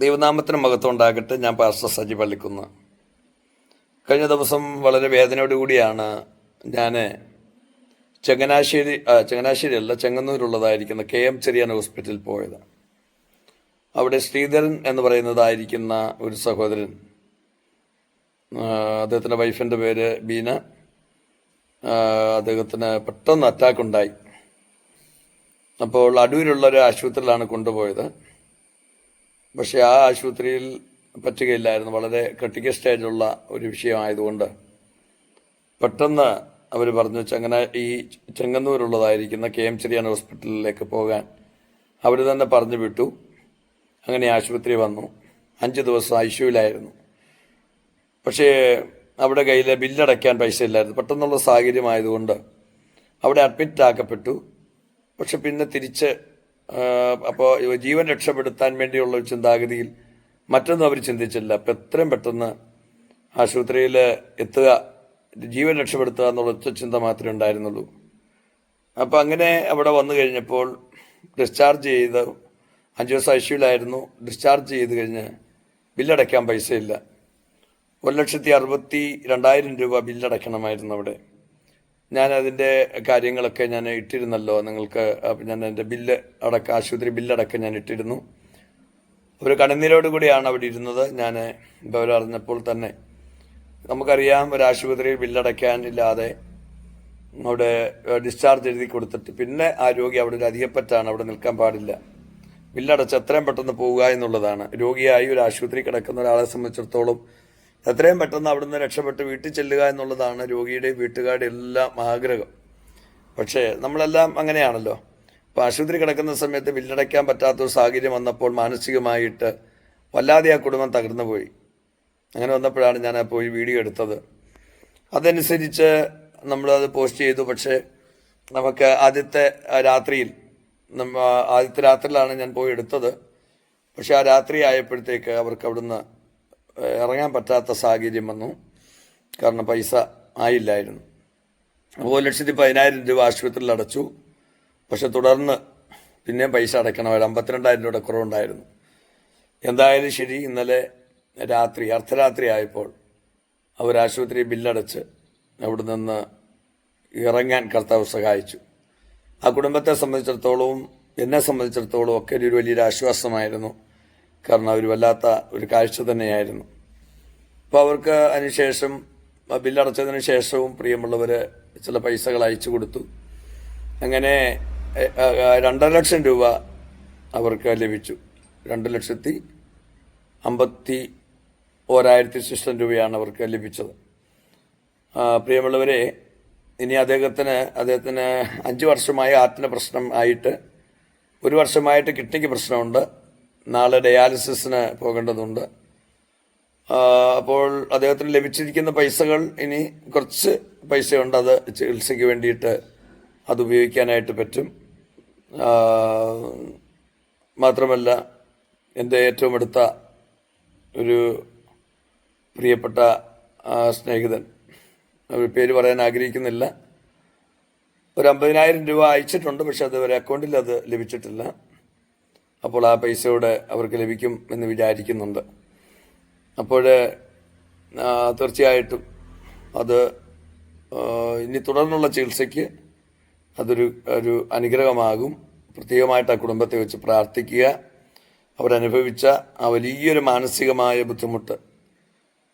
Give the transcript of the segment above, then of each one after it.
ദൈവനാമത്തിന് മഹത്വം ഉണ്ടാകട്ടെ ഞാൻ പാസ്റ്റർ സജി പള്ളിക്കുന്ന്. കഴിഞ്ഞ ദിവസം വളരെ വേദനയോടുകൂടിയാണ് ഞാൻ ചങ്ങനാശ്ശേരി ചങ്ങനാശ്ശേരി അല്ല ചെങ്ങന്നൂരുള്ളതായിരിക്കുന്ന കെ എം ചെറിയാൻ ഹോസ്പിറ്റലിൽ പോയത്. അവിടെ ശ്രീധരൻ എന്ന് പറയുന്നതായിരിക്കുന്ന ഒരു സഹോദരൻ അദ്ദേഹത്തിന്റെ വൈഫിന്റെ പേര് ബീന. അദ്ദേഹത്തിന് പെട്ടെന്ന് അറ്റാക്ക് ഉണ്ടായി. അപ്പോൾ അടൂരുള്ള ഒരു ആശുപത്രിയിലാണ് കൊണ്ടുപോയത്. പക്ഷേ ആ ആശുപത്രിയിൽ പറ്റുകയില്ലായിരുന്നു. വളരെ ക്രിട്ടിക്കൽ സ്റ്റേജിലുള്ള ഒരു വിഷയമായതുകൊണ്ട് പെട്ടെന്ന് അവർ പറഞ്ഞു ചങ്ങന ഈ ചെങ്ങന്നൂരുള്ളതായിരിക്കുന്ന കെ എം ചെറിയാൻ ഹോസ്പിറ്റലിലേക്ക് പോകാൻ. അവർ തന്നെ പറഞ്ഞു വിട്ടു. അങ്ങനെ ആശുപത്രി വന്നു. അഞ്ച് ദിവസം ഐ പക്ഷേ അവിടെ കയ്യിൽ ബില്ലടയ്ക്കാൻ പൈസ ഇല്ലായിരുന്നു. പെട്ടെന്നുള്ള സാഹചര്യമായതുകൊണ്ട് അവിടെ അഡ്മിറ്റ് ആക്കപ്പെട്ടു പക്ഷെ പിന്നെ തിരിച്ച് അപ്പോൾ ജീവൻ രക്ഷപ്പെടുത്താൻ വേണ്ടിയുള്ള ചിന്താഗതിയിൽ മറ്റൊന്നും അവർ ചിന്തിച്ചില്ല. അപ്പം എത്രയും പെട്ടെന്ന് ആശുപത്രിയിൽ എത്തുക ജീവൻ രക്ഷപ്പെടുത്തുക എന്നുള്ള ഒറ്റ ചിന്ത മാത്രമേ ഉണ്ടായിരുന്നുള്ളൂ. അപ്പോൾ അങ്ങനെ അവിടെ വന്നു കഴിഞ്ഞപ്പോൾ ഡിസ്ചാർജ് ചെയ്ത് അഞ്ച് ദിവസം ഐ ഡിസ്ചാർജ് ചെയ്ത് കഴിഞ്ഞ് ബില്ലടയ്ക്കാൻ പൈസയില്ല. ഒരു ലക്ഷത്തി അറുപത്തി രണ്ടായിരം രൂപ ബില്ലടയ്ക്കണമായിരുന്നു അവിടെ. ഞാൻ അതിന്റെ കാര്യങ്ങളൊക്കെ ഞാൻ ഇട്ടിരുന്നല്ലോ. നിങ്ങൾക്ക് ഞാൻ എന്റെ ബില്ല് അടക്ക ആശുപത്രി ബില്ലടക്കം ഞാൻ ഇട്ടിരുന്നു. ഒരു കണ്ണുനീരോട് കൂടിയാണ് അവിടെ ഇരുന്നത്. ഞാൻ ഇപ്പോൾ അറിഞ്ഞപ്പോൾ തന്നെ നമുക്കറിയാം ഒരു ആശുപത്രിയിൽ ബില്ലടയ്ക്കാനില്ലാതെ അവിടെ ഡിസ്ചാർജ് എഴുതി കൊടുത്തിട്ട് പിന്നെ ആ രോഗി അവിടെ ഒരു അധികപ്പറ്റാണ് അവിടെ നിൽക്കാൻ പാടില്ല. ബില്ലടച്ച് എത്രയും പെട്ടെന്ന് പോവുക എന്നുള്ളതാണ്. രോഗിയായി ഒരു ആശുപത്രി കിടക്കുന്ന ഒരാളെ സംബന്ധിച്ചിടത്തോളം എത്രയും പെട്ടെന്ന് അവിടുന്ന് രക്ഷപ്പെട്ട് വീട്ടിൽ ചെല്ലുക എന്നുള്ളതാണ് രോഗിയുടെയും വീട്ടുകാരുടെ എല്ലാം ആഗ്രഹം. പക്ഷേ നമ്മളെല്ലാം അങ്ങനെയാണല്ലോ. അപ്പോൾ ആശുപത്രി കിടക്കുന്ന സമയത്ത് ബില്ലടയ്ക്കാൻ പറ്റാത്ത ഒരു സാഹചര്യം വന്നപ്പോൾ മാനസികമായിട്ട് വല്ലാതെ ആ കുടുംബം തകർന്നു പോയി അങ്ങനെ വന്നപ്പോഴാണ് ഞാൻ പോയി വീഡിയോ എടുത്തത്. അതനുസരിച്ച് നമ്മളത് പോസ്റ്റ് ചെയ്തു. പക്ഷേ നമുക്ക് ആദ്യത്തെ രാത്രിയിൽ ആദ്യത്തെ രാത്രിയിലാണ് ഞാൻ പോയി എടുത്തത്. പക്ഷേ ആ രാത്രി ആയപ്പോഴത്തേക്ക് അവർക്ക് അവിടുന്ന് ഇറങ്ങാൻ പറ്റാത്ത സാഹചര്യം വന്നു. കാരണം പൈസ ആയില്ലായിരുന്നു. അപ്പോൾ ഒരു ലക്ഷത്തി പതിനായിരം രൂപ ആശുപത്രിയിൽ അടച്ചു. പക്ഷെ തുടർന്ന് പിന്നെയും പൈസ അടയ്ക്കണമായിരുന്നു അമ്പത്തിരണ്ടായിരം രൂപയുടെ കുറവുണ്ടായിരുന്നു. എന്തായാലും ശരി ഇന്നലെ രാത്രി അർദ്ധരാത്രി ആയപ്പോൾ അവർ ആശുപത്രി ബില്ലടച്ച് അവിടെ നിന്ന് ഇറങ്ങാൻ കർത്താവ് സഹായിച്ചു. ആ കുടുംബത്തെ സംബന്ധിച്ചിടത്തോളവും എന്നെ സംബന്ധിച്ചിടത്തോളം ഒക്കെ ഒരു വലിയൊരു ആശ്വാസമായിരുന്നു. കാരണം അവർ വല്ലാത്ത ഒരു കാഴ്ച തന്നെയായിരുന്നു. അപ്പോൾ അവർക്ക് അതിനുശേഷം ബില്ലടച്ചതിന് ശേഷവും പ്രിയമുള്ളവർ ചില പൈസകൾ അയച്ചു കൊടുത്തു. അങ്ങനെ രണ്ടര ലക്ഷം രൂപ അവർക്ക് ലഭിച്ചു. രണ്ട് ലക്ഷത്തി അമ്പത്തി ഓരായിരത്തി ശിഷ്ടം രൂപയാണ് അവർക്ക് ലഭിച്ചത്. പ്രിയമുള്ളവരെ ഇനി അദ്ദേഹത്തിന് അദ്ദേഹത്തിന് അഞ്ച് വർഷമായി ആറ്റിന് പ്രശ്നം ആയിട്ട് ഒരു വർഷമായിട്ട് കിഡ്നിക്ക് പ്രശ്നമുണ്ട്. നാളെ ഡയാലിസിസിന് പോകേണ്ടതുണ്ട്. അപ്പോൾ അദ്ദേഹത്തിന് ലഭിച്ചിരിക്കുന്ന പൈസകൾ ഇനി കുറച്ച് പൈസയുണ്ട് അത് ചികിത്സയ്ക്ക് വേണ്ടിയിട്ട് അത് ഉപയോഗിക്കാനായിട്ട് പറ്റും. മാത്രമല്ല എന്റെ ഏറ്റവും അടുത്ത ഒരു പ്രിയപ്പെട്ട സ്നേഹിതൻ. അവർ പേര് പറയാൻ ആഗ്രഹിക്കുന്നില്ല. ഒരു അമ്പതിനായിരം രൂപ അയച്ചിട്ടുണ്ട് പക്ഷെ അതുവരെ അക്കൗണ്ടിൽ അത് ലഭിച്ചിട്ടില്ല. അപ്പോൾ ആ പൈസയോടെ അവർക്ക് ലഭിക്കും എന്ന് വിചാരിക്കുന്നുണ്ട്. അപ്പോൾ തീർച്ചയായിട്ടും അത് ഇനി തുടർന്നുള്ള ചികിത്സയ്ക്ക് അതൊരു ഒരു അനുഗ്രഹമാകും. പ്രത്യേകമായിട്ട് ആ കുടുംബത്തെ വെച്ച് പ്രാർത്ഥിക്കുക. അവരനുഭവിച്ച ആ വലിയൊരു മാനസികമായ ബുദ്ധിമുട്ട്.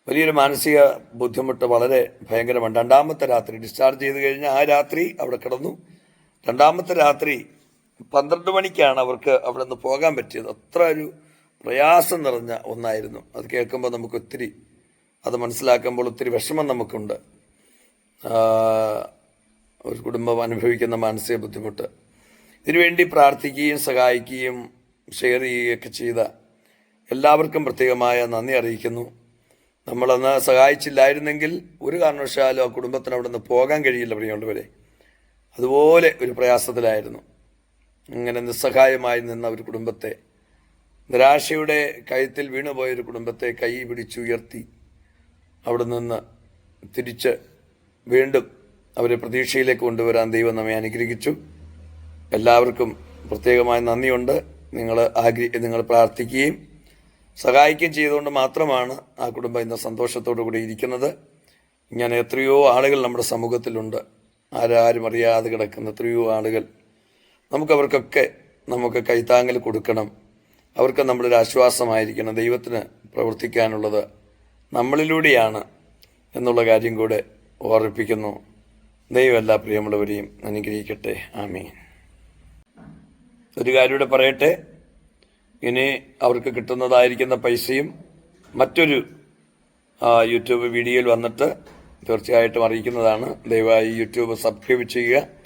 വലിയൊരു മാനസിക ബുദ്ധിമുട്ട് വളരെ ഭയങ്കരമാണ്. രണ്ടാമത്തെ രാത്രി ഡിസ്ചാർജ് ചെയ്ത് കഴിഞ്ഞാൽ ആ രാത്രി അവിടെ കിടന്നു. രണ്ടാമത്തെ രാത്രി പന്ത്രണ്ട് മണിക്കാണ് അവർക്ക് അവിടെ നിന്ന് പോകാൻ പറ്റിയത്. അത്ര ഒരു പ്രയാസം നിറഞ്ഞ ഒന്നായിരുന്നു. അത് കേൾക്കുമ്പോൾ നമുക്ക് ഒത്തിരി അത് മനസ്സിലാക്കുമ്പോൾ ഒത്തിരി വിഷമം നമുക്കുണ്ട്. ഒരു കുടുംബം അനുഭവിക്കുന്ന മാനസിക ബുദ്ധിമുട്ട്. ഇതിനുവേണ്ടി പ്രാർത്ഥിക്കുകയും സഹായിക്കുകയും ഷെയർ ചെയ്യുകയൊക്കെ ചെയ്ത എല്ലാവർക്കും പ്രത്യേകമായ നന്ദി അറിയിക്കുന്നു. നമ്മളന്ന് സഹായിച്ചില്ലായിരുന്നെങ്കിൽ ഒരു കാരണവശാലും ആ കുടുംബത്തിന് അവിടെ നിന്ന് പോകാൻ കഴിയില്ല പ്രിയമുള്ളവരെ. അതുപോലെ ഒരു പ്രയാസത്തിലായിരുന്നു. അങ്ങനെ നിസ്സഹായമായി നിന്ന ഒരു കുടുംബത്തെ നിരാശയുടെ കയത്തിൽ വീണുപോയ ഒരു കുടുംബത്തെ കൈ പിടിച്ചുയർത്തി അവിടെ നിന്ന് തിരിച്ച് വീണ്ടും അവരെ പ്രതീക്ഷയിലേക്ക് കൊണ്ടുവരാൻ ദൈവം നമ്മെ അനുഗ്രഹിച്ചു. എല്ലാവർക്കും പ്രത്യേകമായ നന്ദിയുണ്ട്. നിങ്ങൾ ആഗ്രഹി നിങ്ങൾ പ്രാർത്ഥിക്കുകയും സഹായിക്കുകയും ചെയ്തുകൊണ്ട് മാത്രമാണ് ആ കുടുംബം ഇന്ന് സന്തോഷത്തോടു കൂടി ഇരിക്കുന്നത്. ഇങ്ങനെ എത്രയോ ആളുകൾ നമ്മുടെ സമൂഹത്തിലുണ്ട്. ആരാരും അറിയാതെ കിടക്കുന്ന എത്രയോ ആളുകൾ നമുക്കവർക്കൊക്കെ നമുക്ക് കൈത്താങ്ങൽ കൊടുക്കണം. അവർക്ക് നമ്മളൊരു ആശ്വാസമായിരിക്കണം. ദൈവത്തിന് പ്രവർത്തിക്കാനുള്ളത് നമ്മളിലൂടെയാണ് എന്നുള്ള കാര്യം കൂടെ ഓർമ്മിപ്പിക്കുന്നു. ദൈവം എല്ലാ പ്രിയമുള്ളവരെയും അനുഗ്രഹിക്കട്ടെ. ആമീൻ. ഒരു കാര്യം പറയട്ടെ. ഇനി അവർക്ക് കിട്ടുന്നതായിരിക്കുന്ന പൈസയും മറ്റൊരു യൂട്യൂബ് വീഡിയോയിൽ വന്നിട്ട് തീർച്ചയായിട്ടും അറിയിക്കുന്നതാണ്. ദയവായി യൂട്യൂബ് സബ്സ്ക്രൈബ് ചെയ്യുക.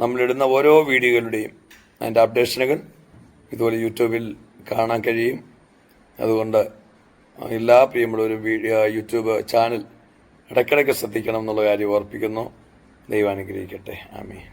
നമ്മളിടുന്ന ഓരോ വീഡിയോകളുടെയും അതിന്റെ അപ്ഡേഷനുകൾ ഇതുപോലെ യൂട്യൂബിൽ കാണാൻ കഴിയും. അതുകൊണ്ട് എല്ലാ പ്രിയമുള്ളവരും വീഡിയോ യൂട്യൂബ് ചാനൽ ഇടയ്ക്കിടയ്ക്ക് ശ്രദ്ധിക്കണം എന്നുള്ള കാര്യം ഓർപ്പിക്കുന്നു. ദൈവാനുഗ്രഹിക്കട്ടെ ആമീൻ.